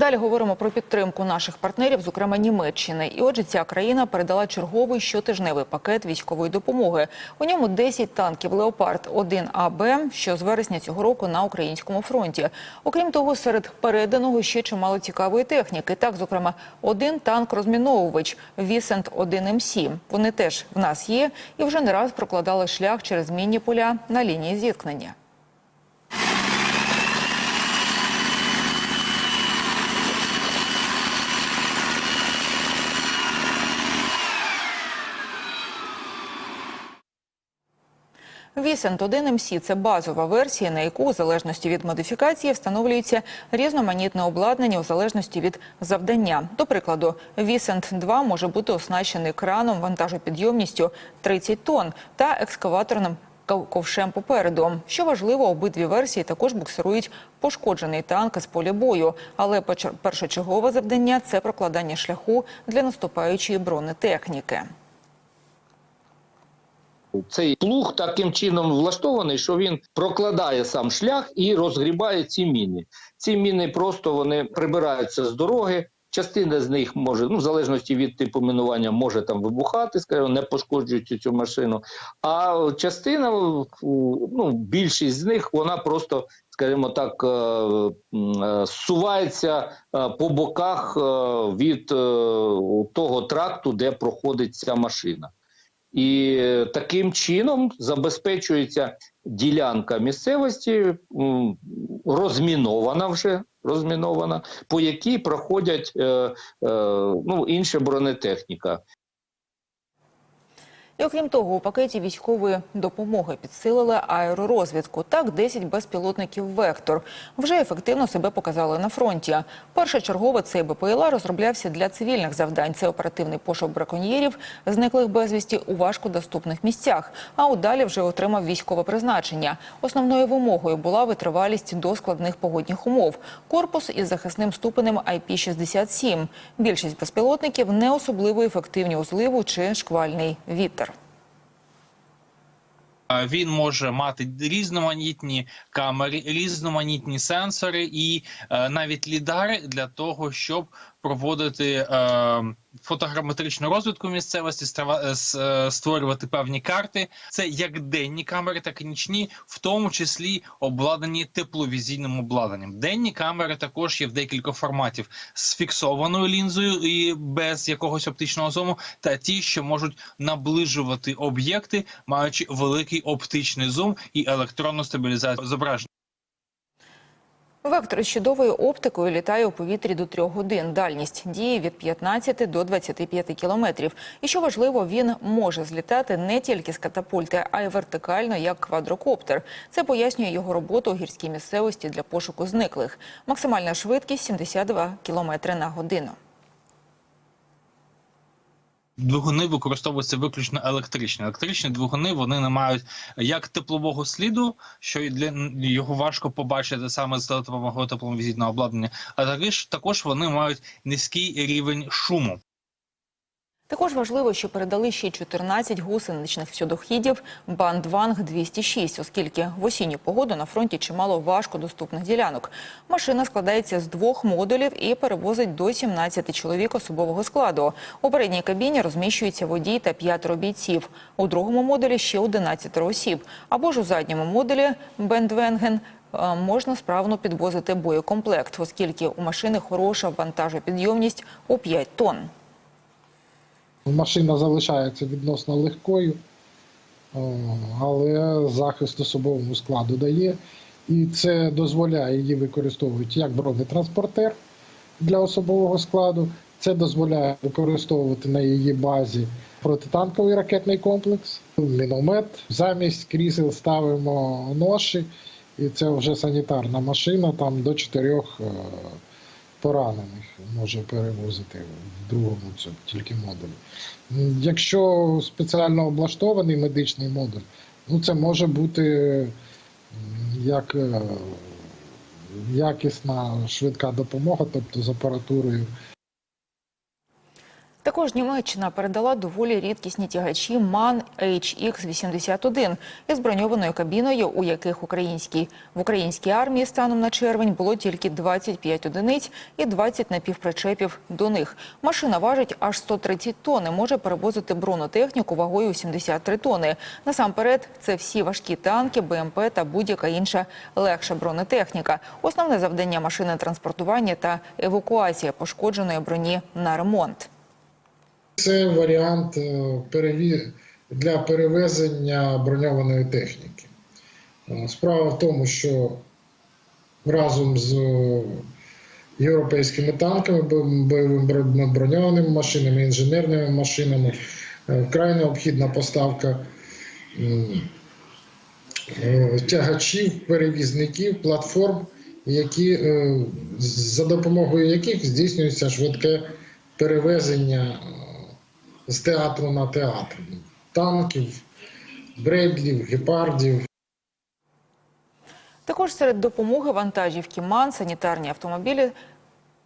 Далі говоримо про підтримку наших партнерів, зокрема Німеччини. І отже, ця країна передала черговий щотижневий пакет військової допомоги. У ньому 10 танків Леопард 1 АБ, що з вересня цього року на українському фронті. Окрім того, серед переданого ще чимало цікавої техніки. Так, зокрема, один танк розміновувач Вісент 1 МС. Вони теж в нас є і вже не раз прокладали шлях через мінні поля на лінії зіткнення. 1 МС – це базова версія, на яку, у залежності від модифікації, встановлюється різноманітне обладнання у залежності від завдання. До прикладу, Вісент 2 може бути оснащений краном вантажопідйомністю 30 тонн та екскаваторним ков- ковшем попереду. Що важливо, обидві версії також буксирують пошкоджений танк з поля бою. Але першочергове завдання – це прокладання шляху для наступаючої бронетехніки. Цей плуг таким чином влаштований, що він прокладає сам шлях і розгрібає ці міни. Ці міни просто вони прибираються з дороги. Частина з них може, ну в залежності від типу мінування, може там вибухати, скажімо, не пошкоджуючи цю машину. А частина, ну більшість з них, вона просто, скажімо так, е, е, зсувається е, по боках від того тракту, де проходить ця машина. І таким чином забезпечується ділянка місцевості, розмінована вже розмінована, по якій проходять е, е, ну, інша бронетехніка. І окрім того, у пакеті військової допомоги підсилили аеророзвідку. Так, 10 безпілотників «Вектор» вже ефективно себе показали на фронті. Першочергово цей БПЛА розроблявся для цивільних завдань. Це оперативний пошук браконьєрів, зниклих безвісті у важкодоступних місцях. А у далі вже отримав військове призначення. Основною вимогою була витривалість до складних погодних умов. Корпус із захисним ступенем IP-67. Більшість безпілотників не особливо ефективні у зливу чи шквальний вітер. Він може мати різноманітні камери, різноманітні сенсори і е, навіть лідари для того, щоб проводити е, фотограметричну розвідку місцевості, страва- е, е, створювати певні карти. Це як денні камери, так і нічні, в тому числі обладнані тепловізійним обладнанням. Денні камери також є в декілька форматів з фіксованою лінзою і без якогось оптичного зуму, та ті, що можуть наближувати об'єкти, маючи великий оптичний зум і електронну стабілізацію зображення. Вектор з чудовою оптикою літає у повітрі до трьох годин. Дальність діє від 15 до 25 кілометрів. І що важливо, він може злітати не тільки з катапульти, а й вертикально, як квадрокоптер. Це пояснює його роботу у гірській місцевості для пошуку зниклих. Максимальна швидкість 72 кілометри на годину. Двигуни використовуються виключно електричні. Електричні двигуни вони не мають як теплового сліду, що і для його важко побачити саме з допомогою тепловізійного обладнання, а також також вони мають низький рівень шуму. Також важливо, що передали ще 14 гусеничних всюдохідів Бандванг 206, оскільки в осінню погоду на фронті чимало важкодоступних ділянок. Машина складається з двох модулів і перевозить до 17 чоловік особового складу. У передній кабіні розміщується водій та п'ятеро бійців. У другому модулі ще 11 осіб. Або ж у задньому модулі Бендвенген е, можна справно підвозити боєкомплект, оскільки у машини хороша вантажопідйомність у 5 тонн. Машина залишається відносно легкою, але захист особовому складу дає. І це дозволяє її використовувати як бронетранспортер для особового складу. Це дозволяє використовувати на її базі протитанковий ракетний комплекс, міномет. Замість крісел ставимо ноші, і це вже санітарна машина, там до чотирьох е, поранених може перевозити в другому тільки модулі. Якщо спеціально облаштований медичний модуль, ну це може бути як е, якісна швидка допомога, тобто з апаратурою Також Німеччина передала доволі рідкісні тягачі MAN HX-81 із броньованою кабіною, у яких українській в українській армії станом на червень було тільки 25 одиниць і 20 напівпричепів до них. Машина важить аж 130 тонн і може перевозити бронетехніку вагою 73 тонни. Насамперед, це всі важкі танки, БМП та будь-яка інша легша бронетехніка. Основне завдання машини транспортування та евакуація пошкодженої броні на ремонт. Це варіант е, для перевезення броньованої техніки. Е, Справа в тому, що разом з е, європейськими танками, бойовими броньованими машинами, інженерними машинами вкрай необхідна поставка тягачів, перевізників, платформ, які, за допомогою яких здійснюється швидке перевезення з театру на театр. Танків, бредлів, гепардів. Також серед допомоги вантажівки МАН, санітарні автомобілі,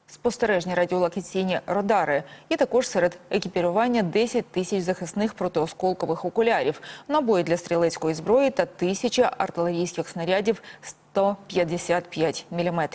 спостережні радіолокаційні радари. І також серед екіпірування 10 тисяч захисних протиосколкових окулярів, набої для стрілецької зброї та тисяча артилерійських снарядів 155 мм.